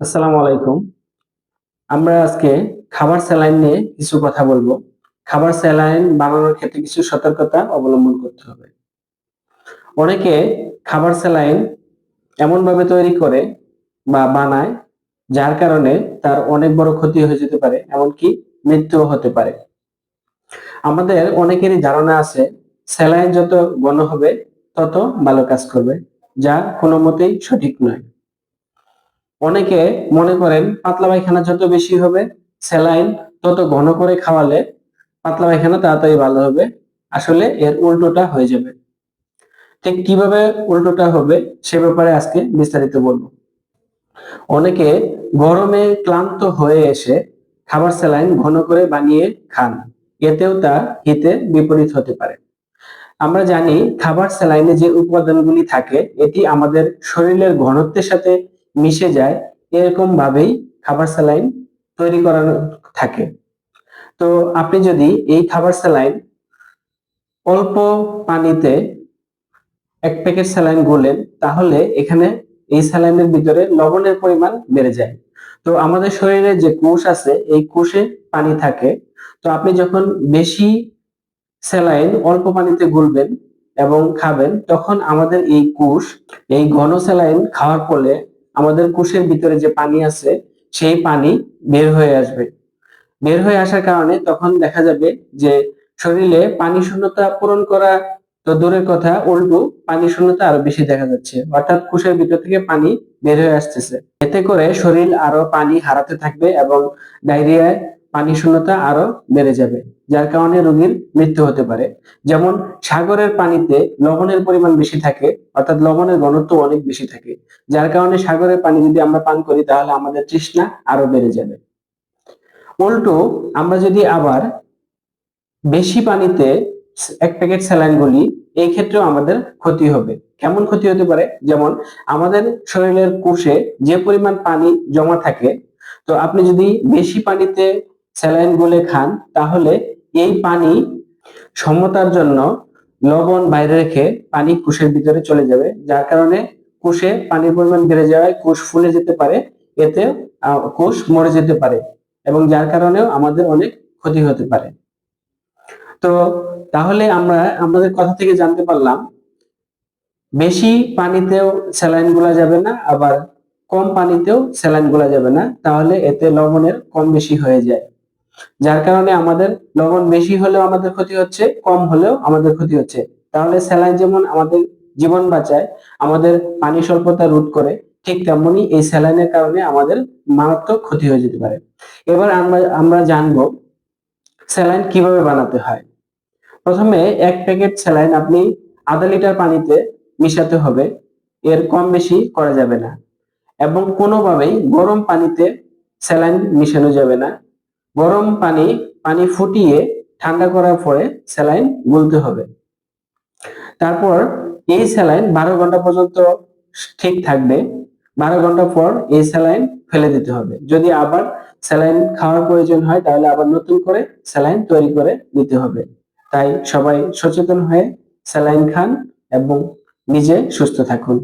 আসসালামু আলাইকুম। আমরা আজকে খাবার স্যালাইন নিয়ে কিছু কথা বলব। খাবার স্যালাইন বানানোর ক্ষেত্রে কিছু সতর্কতা অবলম্বন করতে হবে। অনেকে খাবার স্যালাইন এমন ভাবে তৈরি করে বা বানায় যার কারণে তার অনেক বড় ক্ষতি হয়ে যেতে পারে, এমনকি মৃত্যুও হতে পারে। আমাদের অনেকেরই ধারণা আছে, স্যালাইন যত ঘন হবে, তত ভালো কাজ করবে, যা কোনো মতেই সঠিক নয়। অনেকে মনে করেন পাতলা পায়খানা যত বেশি হবে, স্যালাইন তত ঘন করে খাওয়ালে পাতলা পায়খানা তাড়াতাড়ি ভালো হবে। আসলে এর উল্টোটা হয়ে যাবে। ঠিক কীভাবে উল্টোটা হবে সে ব্যাপারে আজকে বিস্তারিত বলব। অনেকে গরমে ক্লান্ত হয়ে এসে খাবার স্যালাইন ঘন করে বানিয়ে খান। এতেও তা হিতে বিপরীত হতে পারে। আমরা জানি খাবার স্যালাইনে যে উপাদানগুলি থাকে, এটি আমাদের শরীরের ঘনত্বের সাথে মিশে যায়, এরকম ভাবেই খাবার স্যালাইন তৈরি করানো থাকে। তো আপনি যদি এই খাবার স্যালাইন অল্প পানিতে এক প্যাকেট স্যালাইন গুলেন, তাহলে এখানে এই স্যালাইনের ভিতরে লবণের পরিমাণ বেড়ে যায়। তো আমাদের শরীরে যে কোষ আছে, এই কোষে পানি থাকে। তো আপনি যখন বেশি স্যালাইন অল্প পানিতে গুলবেন এবং খাবেন, তখন আমাদের এই কোষ, এই ঘন স্যালাইন খাওয়ার ফলে আমাদের কোষের ভিতরে যে পানি আছে, সেই পানি বের হয়ে আসবে। বের হয়ে আসার কারণে তখন দেখা যাবে যে শরীরে পানি শূন্যতা পূরণ করা তো দূরের কথা, উল্টো পানি শূন্যতা আরও বেশি দেখা যাচ্ছে। অর্থাৎ কোষের ভিতর থেকে পানি বের হয়ে আসতেছে। এতে করে শরীর আরও পানি হারাতে থাকবে এবং ডায়রিয়ায় পানি শূন্যতা আরও বেড়ে যাবে। যার কারণে রোগীর মৃত্যু হতে পারে। যেমন, সাগরের পানিতে লবণের পরিমাণ বেশি থাকে, অর্থাৎ লবণের ঘনত্ব অনেক বেশি থাকে। যার কারণে সাগরের পানি যদি আমরা পান করি, তাহলে আমাদের তৃষ্ণা আরও বেড়ে যাবে। উল্টো, আমরা যদি আবার বেশি পানিতে এক প্যাকেট স্যালাইন গুলি, এই ক্ষেত্রেও আমাদের ক্ষতি হবে। কেমন ক্ষতি হতে পারে? যেমন, আমাদের শরীরের কোষে যে পরিমাণ পানি জমা থাকে, তো আপনি যদি বেশি পানিতে স্যালাইন গুলে খান, তাহলে এই পানি সমতার জন্য লবণ বাইরে রেখে পানি কোষের ভিতরে চলে যাবে, যার কারণে কোষে পানির পরিমাণ বেড়ে যাওয়ায় কোষ ফুলে যেতে পারে, এতে কোষ মরে যেতে পারে এবং যার কারণেও আমাদের অনেক ক্ষতি হতে পারে। তো তাহলে আমরা, আমাদের কথা থেকে জানতে পারলাম, বেশি পানিতেও স্যালাইনগুলা যাবে না, আবার কম পানিতেও স্যালাইনগুলা যাবে না, তাহলে এতে লবণের কম বেশি হয়ে যায়। যার কারণে আমাদের লবণ বেশি হলেও আমাদের ক্ষতি হচ্ছে, কম হলেও আমাদের ক্ষতি হচ্ছে। তাহলে স্যালাইন যেমন আমাদের জীবন বাঁচায়, আমাদের পানি স্বল্পতা রোধ করে, ঠিক তেমনি এই স্যালাইনের কারণে আমাদের মারাত্মক ক্ষতি হয়ে যেতে পারে। এবার আমরা আমরা জানব স্যালাইন কীভাবে বানাতে হয়। প্রথমে এক প্যাকেট স্যালাইন আপনি আধা লিটার পানিতে মিশাতে হবে, এর কম বেশি করা যাবে না। এবং কোনোভাবেই গরম পানিতে স্যালাইন মিশানো যাবে না। গরম পানি পানি ফুটিয়ে ঠান্ডা করার পরে স্যালাইন গুলতে হবে। তারপর এই স্যালাইন বারো ঘণ্টা পর্যন্ত ঠিক থাকবে। বারো ঘণ্টা পর এই স্যালাইন ফেলে দিতে হবে। যদি আবার স্যালাইন খাওয়ার প্রয়োজন হয়, তাহলে আবার নতুন করে স্যালাইন তৈরি করে দিতে হবে। তাই সবাই সচেতন হয়ে স্যালাইন খান এবং নিজে সুস্থ থাকুন।